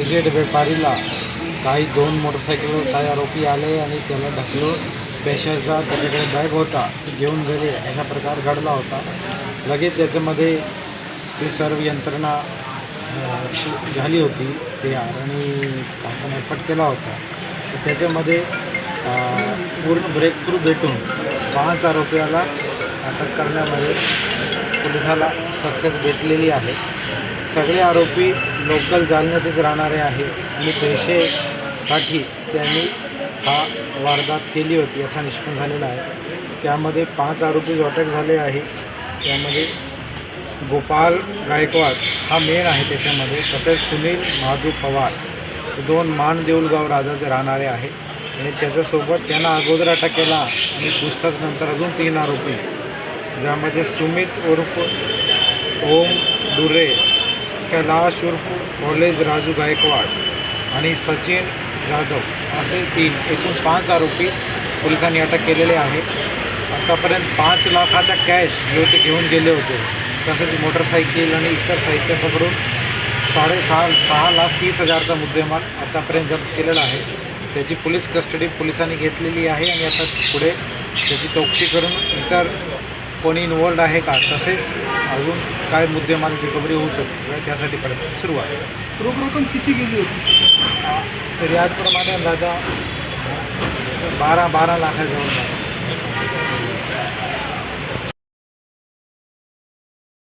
Aged व्यापारीला काही दोन मोटरसायकलवर काही आरोपी आले आणि त्याला ढकलून पैशाचा त्याच्याकडे बॅग होता ती घेऊन गेले अशा प्रकार घडला होता. लगेच त्याच्यामध्ये ती सर्व यंत्रणा झाली होती ते आणि आपण एफर्ट केला होता. तर त्याच्यामध्ये पूर्ण ब्रेक थ्रू भेटून पाच आरोपीला अटक करण्यामध्ये पोलिसाला सक्सेस भेटलेली आहे. सगळे आरोपी लोकल जालन्यातच राहणारे आहे आणि पैसेसाठी त्यांनी हा वारदात केली होती असा निष्पन्न झालेला आहे. त्यामध्ये पाच आरोपी अटक झाले आहे. त्यामध्ये गोपाल गायकवाड हा मेन आहे त्याच्यामध्ये तसेच सुनील महादू पवार दोन मान देऊलगाव राजाचे राहणारे आहे आणि त्याच्यासोबत त्यांना अगोदर अटक केला आणि पुस्तक नंतर अजून तीन आरोपी ज्यामध्ये सुमित उर्फ ओम दुरे कैलाश उर्फ कॉलेज राजू गायकवाड आणि सचिन जाधव असे तीन एकूण पाच आरोपी पोलिसांनी अटक केलेले आहे. आतापर्यंत पाच लाखाचा कॅश हे ते घेऊन गेले होते. तसेच मोटरसायकल आणि इतर साहित्य पकडून साडेसहा सहा लाख तीस हजारचा मुद्देमाल आतापर्यंत जप्त केलेला आहे. त्याची पोलीस कस्टडी पोलिसांनी घेतलेली आहे आणि आता पुढे त्याची चौकशी करून इतर कोणी इन्वॉल्ड आहे का? तसेच अजून काय मुद्देमाल रिकव्हरी होऊ शकतो त्यासाठी प्रयत्न सुरू आहे रोख रक्कम किती गेली होती तरी आजप्रमाणे अंदाजा बारा बारा लाखाजवळ